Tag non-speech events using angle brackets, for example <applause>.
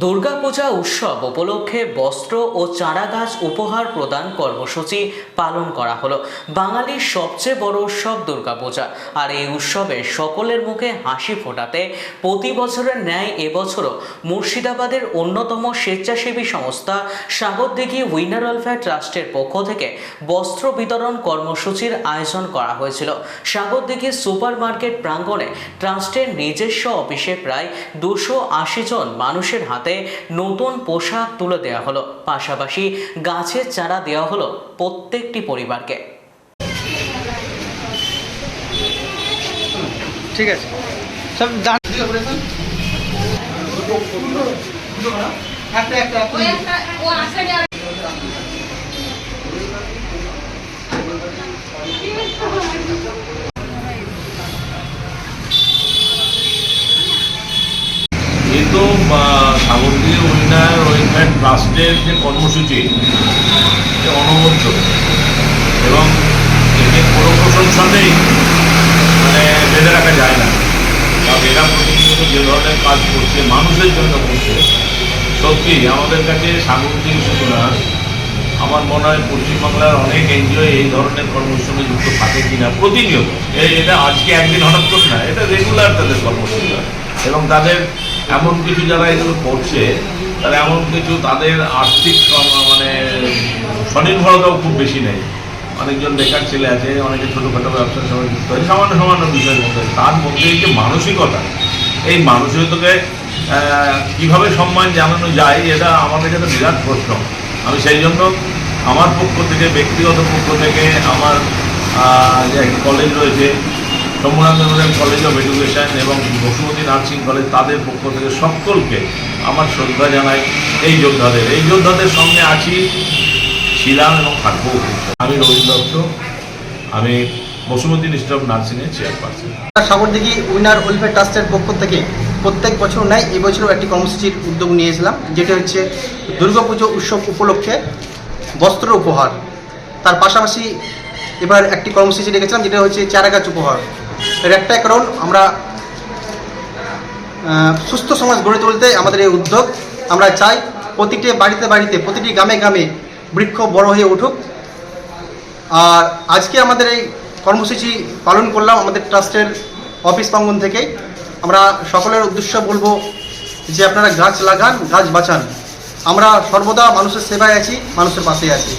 দুর্গাপূজা উৎসব উপলক্ষে বস্ত্র ও চারা গাছ উপহার প্রদান কর্মসূচি পালন করা হলো। বাঙালির সবচেয়ে বড় উৎসব দুর্গাপূজা। আর এই উৎসবে সকলের মুখে হাসি ফোটাতে প্রতি বছরের ন্যায় এবছরও মুর্শিদাবাদের অন্যতম স্বেচ্ছাসেবী সংস্থা সাগরদিঘি উইনার ওয়েলফেয়ার ট্রাস্টের পক্ষ থেকে বস্ত্র বিতরণ কর্মসূচির আয়োজন করা হয়েছিল। সাগরদিঘি সুপার মার্কেট প্রাঙ্গণে ট্রাস্টের নিজস্ব অফিসে প্রায় দুশো জন মানুষের হাতে নতুন পোশাক তুলে দেওয়া হলো। পাশাপাশি গাছের চারা দেওয়া হলো প্রত্যেকটি পরিবারকে। ঠিক আছে। সব দাঁড় একটা একটা ওই একটা <laughs> <laughs> সাগরদিঘি উন্নয়ন ওয়েলফেয়ার ট্রাস্টের যে কর্মসূচি সে অনবদ্য। এবং একে কোনো প্রশংসাতেই মানে বেঁধে রাখা যায় না। কারণ এরা প্রতিনিয়ত যে ধরনের কাজ করছে, মানুষের জন্য করছে, সত্যি আমাদের কাছে শুধু না, আমার মনে হয় পশ্চিমবাংলার অনেক এনজিও এই ধরনের কর্মসূচির সঙ্গে যুক্ত থাকে কিনা প্রতিনিয়ত। এটা আজকে একদিন হঠাৎ করে না এটা রেগুলার তাদের কর্মসূচি এবং তাদের এমন কিছু যারা এগুলো করছে, তারা এমন কিছু তাদের আর্থিক মানে স্বনির্ভরতাও খুব বেশি নেই। অনেকজন বেকার ছেলে আছে, অনেকে ছোটোখাটো ব্যবসার সঙ্গে যুক্ত হয় সামান্য সামান্য বিষয়ের মধ্যে তার মধ্যে যে মানসিকতা। এই মানসিকতাকে কীভাবে সম্মান জানানো যায়, এটা আমাদের কাছে বিরাট প্রশ্ন। আমি সেই জন্য আমার পক্ষ থেকে, ব্যক্তিগত পক্ষ থেকে, আমার যে কলেজ রয়েছে মেমোরিয়াল কলেজ অফ এডুকেশন এবং বসুমতী নার্সিং কলেজ তাদের পক্ষ থেকে সকলকে আমার শ্রদ্ধা জানাই এই যোদ্ধাদের। এই যোদ্ধাদের সঙ্গে আছি ছিলাম এবং থাকব আমি রবীন্দ্র দত্ত, আমি বসুমতী অফ নার্সিংয়ের চেয়ারপারসন সাগরদিঘি উইনার ওয়েলফেয়ার ট্রাস্টের পক্ষ থেকে প্রত্যেক বছর নেয় এবছরও একটি কর্মসূচির উদ্যোগ নিয়েছিলাম, যেটি হচ্ছে দুর্গাপুজো উৎসব উপলক্ষে বস্ত্র উপহার। তার পাশাপাশি এবার একটি কর্মসূচি রেখেছিলাম, যেটা হচ্ছে চারা গাছ উপহার। এর একটাই কারণ, আমরা সুস্থ সমাজ গড়ে তুলতে আমাদের এই উদ্যোগ। আমরা চাই প্রতিটি বাড়িতে বাড়িতে, প্রতিটি গ্রামে গ্রামে বৃক্ষ বড় হয়ে উঠুক। আর আজকে আমাদের এই কর্মসূচি পালন করলাম আমাদের ট্রাস্টের অফিস প্রাঙ্গন থেকে আমরা সকলের উদ্দেশ্য বলব যে আপনারা গাছ লাগান, গাছ বাঁচান। আমরা সর্বদা মানুষের সেবায় আছি, মানুষের পাশে আছি।